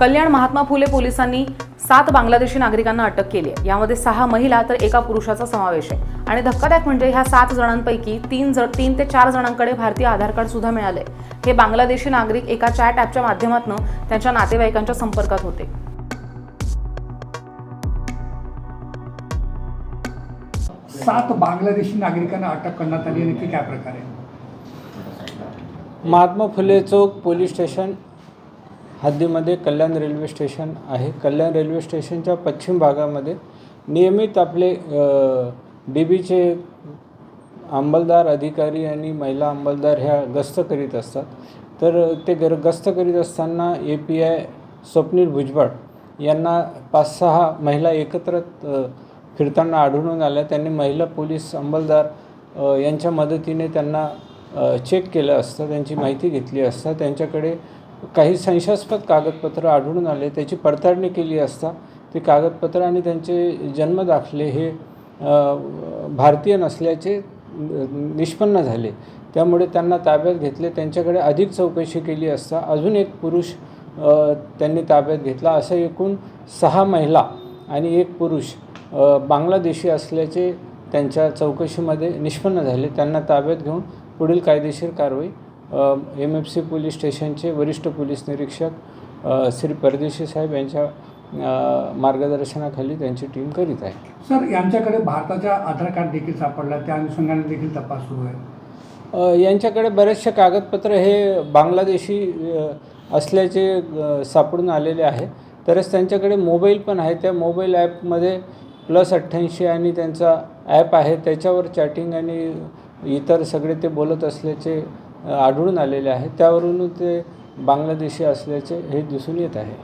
कल्याण महात्मा फुले पोलिसांनी सात बांगलादेशी नागरिकांना अटक केली आहे. यामध्ये सहा महिला तर एका पुरुषाचा समावेश आहे. आणि धक्कादायक म्हणजे ह्या सात जणांपैकी तीन जण तीन ते चार जणांकडे भारतीय आधार कार्ड सुद्धा मिळाले हे बांगलादेशी नागरिक एका चॅट ॲपच्या माध्यमातून त्यांच्या नातेवाईकांच्या संपर्कात होते. सात बांगलादेशी नागरिकांना अटक करण्यात आली. नक्की काय प्रकार आहे? महात्मा फुले चौक पोलीस स्टेशन हद्दीमध्ये कल्याण रेल्वे स्टेशन आहे. कल्याण रेल्वे स्टेशनच्या पश्चिम भागामध्ये नियमित आपले डी बीचे अंमलदार अधिकारी आणि महिला अंमलदार ह्या गस्त करीत असतात. तर ते गर गस्त करीत असताना A P I Swapnil Bhujbal यांना पाच सहा महिला एकत्र फिरताना आढळून आल्या. त्यांनी महिला पोलीस अंमलदार यांच्या मदतीने त्यांना चेक केलं असतं. त्यांची माहिती घेतली असता. त्यांच्याकडे काही संशयास्पद कागदपत्र आढळून आले त्याची पडताळणी केली असता ते कागदपत्र आणि त्यांचे जन्मदाखले हे भारतीय नसल्याचे निष्पन्न झाले. त्यामुळे त्यांना ताब्यात घेतले. त्यांच्याकडे अधिक चौकशी केली असता अजून एक पुरुष त्यांनी ताब्यात घेतला. असं एकूण सहा महिला आणि एक पुरुष बांगलादेशी असल्याचे त्यांच्या चौकशीमध्ये निष्पन्न झाले. त्यांना ताब्यात घेऊन पुढील कायदेशीर कारवाई एम एफ सी पोलीस स्टेशनचे वरिष्ठ पोलीस निरीक्षक श्री परदेशी साहेब यांच्या मार्गदर्शनाखाली त्यांची टीम करीत आहे. सर यांच्याकडे भारताचा आधार कार्ड देखील सापडला त्या अनुषंगाने देखील तपास सुरू आहे. यांच्याकडे बरेचसे कागदपत्र हे बांगलादेशी असल्याचे सापडून आलेले आहे. तरच त्यांच्याकडे मोबाईल पण आहे. त्या मोबाईल ॲपमध्ये प्लस अठ्ठ्याऐंशी आणि त्यांचा ॲप आहे. त्याच्यावर चॅटिंग आणि इतर सगळे ते बोलत असल्याचे आढळून आलेले आहे. त्यावरून ते बांगलादेशी असल्याचे हे दिसून येत आहे.